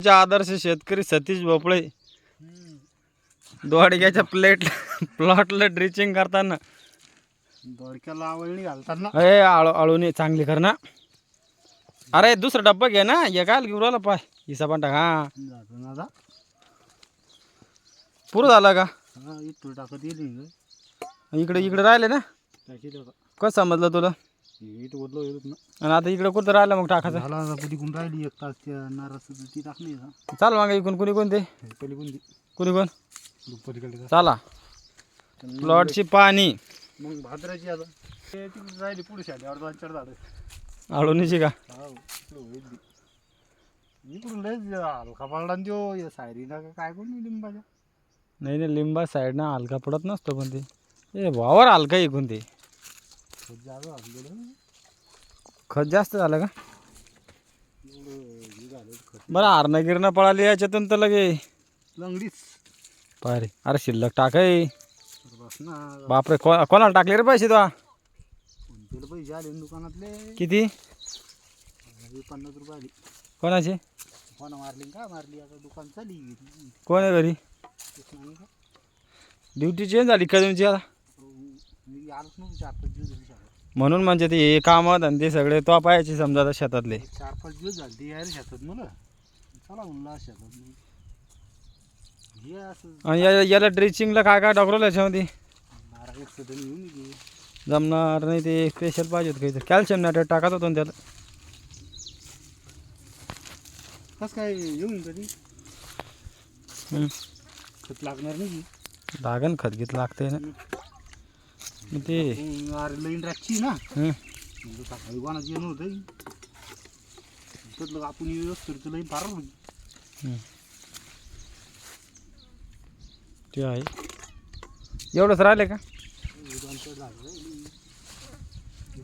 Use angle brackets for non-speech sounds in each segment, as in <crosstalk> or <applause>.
चे आदर्श शेतकरी सतीश भोपळे दोडग्याच्या प्लेट प्लॉटला ड्रिचिंग करताना. दोडक्याला घालताना. अरे आळू आळूने चांगली कर ना. अरे दुसरा डब्बा घे ना. हे काय घेऊन राहिला पाय. हिसा पण टाक हा पुरं झालं का? हा टाकत येईल इकडे इकडे राहिले ना. आता कसं समजलं तुला? ना आणि आता इकडे कुठं राहिलं मग टाकायचं? झाला आता राहिली एक तास त्या नारळ ती टाकली ना चाल मग इकडून कुणी कोणते? पलीकडून ती कुणी कोण? पलीकडे चाला. प्लॉटची पाणी. मग भाद्राची आता. ते तिकडे राहिली पुढे शाळेवर दोन चार झाडं. आळूनीची का? हा इकडं होईल ती. इकडून लयच हलका न त्यो या सायरीना का काय कोण लिंबाच्या नाही नाही लिंबा साईडनं हलका पडत नसतो पण ते. ए वावर हलका इकून ते. जागा खत जास्त झालं का? एवढं हे झालं खत. बरं आरणं गिरणं पळाली याच्यातून तर लगे. लंगडीच. पाय रे अरे शिल्लक टाकाय. तर बस ना. बापरे को कोणाला टाकले रे पैसे तो? कोणतेला पैसे आले ना दुकानातले? किती? हे पन्नास रुपये आले. कोणाचे? कोणा मारली का? मारली. आता दुकान चाली कोण आहे घरी? ड्युटी चेंज झाली का तुमची आता? चार पाच दिवस झाले शाळेत. म्हणून म्हणजे ते कामं धंदे सगळे तो पाहायचे समजा आता शेतातले. चार पाच दिवस झाले ते यायला शेतात मला चला म्हणलं आज शेतात हे असं आणि या- याला ड्रिचिंगला काय काय डॉक्टर याच्यामध्ये नारळ एक सदन घेऊन गेली जमणार नाही ते स्पेशल पाहिजे होतं काहीतरी कॅल्शियम नायट्रेट टाकत होतो ना त्याला. कसं काय येऊन कधी हम्म. खत लागणार नाही लागन खत घेत लागतंय ना. मग ते अरे लाईन ना. म्हणजे सकाळी कोणाचं येणं होतं त्यातलं आपण व्यवस्थित लाईन फार हम्म. ते आहे. एवढंच राहिले का?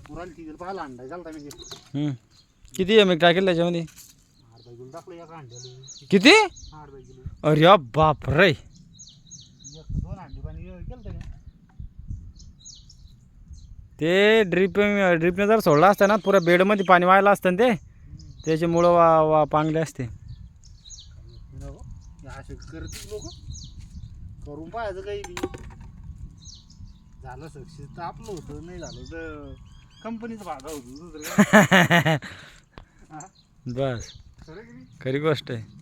पुराली अंडा मी हम्म. किती एम टाकेल त्याच्यामध्ये? अर्धा किलो टाकलं एका अंड्याला. किती? किलो अरे बाप रे एक दोन अंडी पाणी केलं ते ड्रिपिंग ड्रिपने जर सोडलं असतं ना पुऱ्या बेडमध्ये पाणी व्हायला असतं ना ते त्याच्यामुळं वा वा पांगले असते. असे करतील लोक. करून पाहायचं काही झालं सक्सेस तर आपलं होतं नाही झालं तर कंपनीचा फायदा होतो दुसरं? <laughs> बस? खरी गोष्ट आहे.